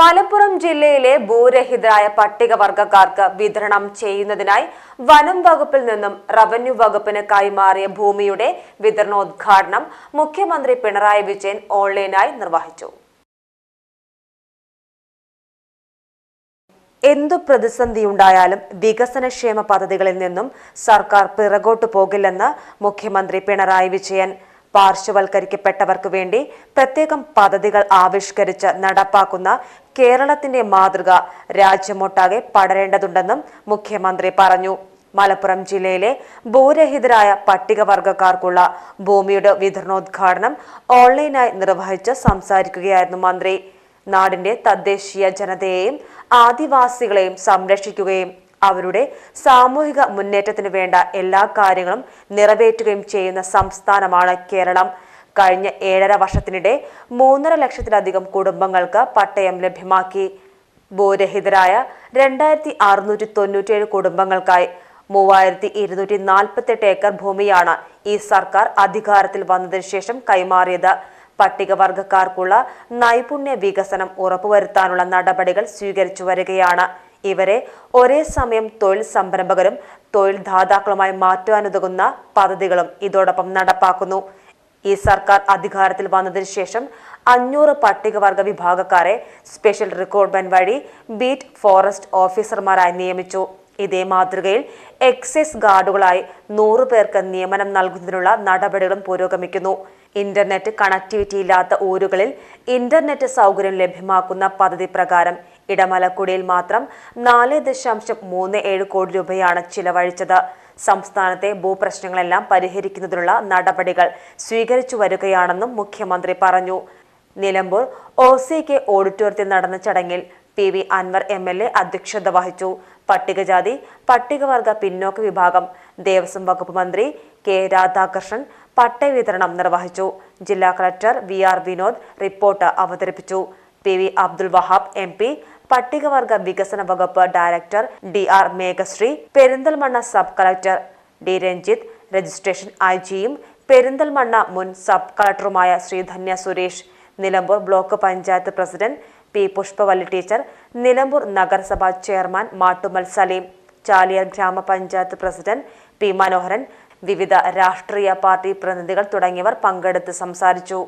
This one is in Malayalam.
മലപ്പുറം ജില്ലയിലെ ഭൂരഹിതരായ പട്ടികവർഗക്കാർക്ക് വിതരണം ചെയ്യുന്നതിനായി വനം വകുപ്പിൽ നിന്നും റവന്യൂ വകുപ്പിന് കൈമാറിയ ഭൂമിയുടെ വിതരണോദ്ഘാടനം മുഖ്യമന്ത്രി പിണറായി വിജയൻ ഓൺലൈനായി നിർവഹിച്ചു. എന്തു പ്രതിസന്ധിയുണ്ടായാലും വികസനക്ഷേമ പദ്ധതികളിൽ നിന്നും സർക്കാർ പിറകോട്ടു പോകില്ലെന്ന് മുഖ്യമന്ത്രി പിണറായി വിജയൻ പാർശ്വവൽക്കരിക്കപ്പെട്ടവർക്ക് വേണ്ടി പ്രത്യേകം പദ്ധതികൾ ആവിഷ്കരിച്ച് നടപ്പാക്കുന്ന കേരളത്തിന്റെ മാതൃക രാജ്യമൊട്ടാകെ പടരേണ്ടതുണ്ടെന്നും മുഖ്യമന്ത്രി പറഞ്ഞു. മലപ്പുറം ജില്ലയിലെ ഭൂരഹിതരായ പട്ടികവർഗക്കാർക്കുള്ള ഭൂമിയുടെ വിതരണോദ്ഘാടനം ഓൺലൈനായി നിർവഹിച്ച് സംസാരിക്കുകയായിരുന്നു മന്ത്രി. നാടിന്റെ തദ്ദേശീയ ജനതയെയും ആദിവാസികളെയും സംരക്ഷിക്കുകയും അവരുടെ സാമൂഹിക മുന്നേറ്റത്തിന് വേണ്ട എല്ലാ കാര്യങ്ങളും നിറവേറ്റുകയും ചെയ്യുന്ന സംസ്ഥാനമാണ് കേരളം. കഴിഞ്ഞ ഏഴര വർഷത്തിനിടെ മൂന്നര ലക്ഷത്തിലധികം കുടുംബങ്ങൾക്ക് പട്ടയം ലഭ്യമാക്കി. ഭൂരഹിതരായ രണ്ടായിരത്തി അറുന്നൂറ്റി തൊണ്ണൂറ്റിയേഴ് കുടുംബങ്ങൾക്കായി മൂവായിരത്തി ഇരുന്നൂറ്റി നാൽപ്പത്തെട്ട് ഏക്കർ ഭൂമിയാണ് ഈ സർക്കാർ അധികാരത്തിൽ വന്നതിന് ശേഷം കൈമാറിയത്. പട്ടികവർഗക്കാർക്കുള്ള നൈപുണ്യ വികസനം ഉറപ്പുവരുത്താനുള്ള നടപടികൾ സ്വീകരിച്ചു വരികയാണ്. ഇവരെ ഒരേ സമയം തൊഴിൽ സംരംഭകരും തൊഴിൽ ദാതാക്കളുമായി മാറ്റുവാനുതകുന്ന പദ്ധതികളും ഇതോടൊപ്പം നടപ്പാക്കുന്നു. ഈ സർക്കാർ അധികാരത്തിൽ വന്നതിന് ശേഷം അഞ്ഞൂറ് പട്ടികവർഗ വിഭാഗക്കാരെ സ്പെഷ്യൽ റിക്രൂട്ട്മെന്റ് വഴി ബീറ്റ് ഫോറസ്റ്റ് ഓഫീസർമാരായി നിയമിച്ചു. ഇതേ മാതൃകയിൽ എക്സൈസ് ഗാർഡുകളായി നൂറു പേർക്ക് നിയമനം നൽകുന്നതിനുള്ള നടപടികളും പുരോഗമിക്കുന്നു. ഇന്റർനെറ്റ് കണക്ടിവിറ്റി ഇല്ലാത്ത ഊരുകളിൽ ഇന്റർനെറ്റ് സൗകര്യം ലഭ്യമാക്കുന്ന പദ്ധതി പ്രകാരം ഇടമലക്കുടിയിൽ മാത്രം നാല് ദശാംശം മൂന്ന് ഏഴ് കോടി രൂപയാണ് ചിലവഴിച്ചത്. സംസ്ഥാനത്തെ ഭൂപ്രശ്നങ്ങളെല്ലാം പരിഹരിക്കുന്നതിനുള്ള നടപടികൾ സ്വീകരിച്ചു വരികയാണെന്നും മുഖ്യമന്ത്രി പറഞ്ഞു. നിലമ്പൂർ ഒ സി കെ ഓഡിറ്റോറിയത്തിൽ നടന്ന ചടങ്ങിൽ P V Anvar M L A അധ്യക്ഷത വഹിച്ചു. പട്ടികജാതി പട്ടികവർഗ പിന്നോക്ക വിഭാഗം ദേവസ്വം വകുപ്പ് മന്ത്രി കെ രാധാകൃഷ്ണൻ പട്ടയ വിതരണം നിർവഹിച്ചു. ജില്ലാ collector V R Vinod report അവതരിപ്പിച്ചു. P V Abdul Wahab M P പട്ടികവർഗ വികസന വകുപ്പ് director D R Meghashree Perinthalmanna sub collector D Ranjith registration I ജിയും പെരിന്തൽമണ്ണ മുൻ sub കളക്ടറുമായ Sreedhanya Suresh Nilambur block panchayat president P Pushpavalli teacher Nilambur നഗരസഭാ ചെയർമാൻ മാട്ടുമൽ സലീം ചാലിയർ ഗ്രാമപഞ്ചായത്ത് പ്രസിഡന്റ് പി മനോഹരൻ വിവിധ രാഷ്ട്രീയ പാർട്ടി പ്രതിനിധികൾ തുടങ്ങിയവർ പങ്കെടുത്ത് സംസാരിച്ചു.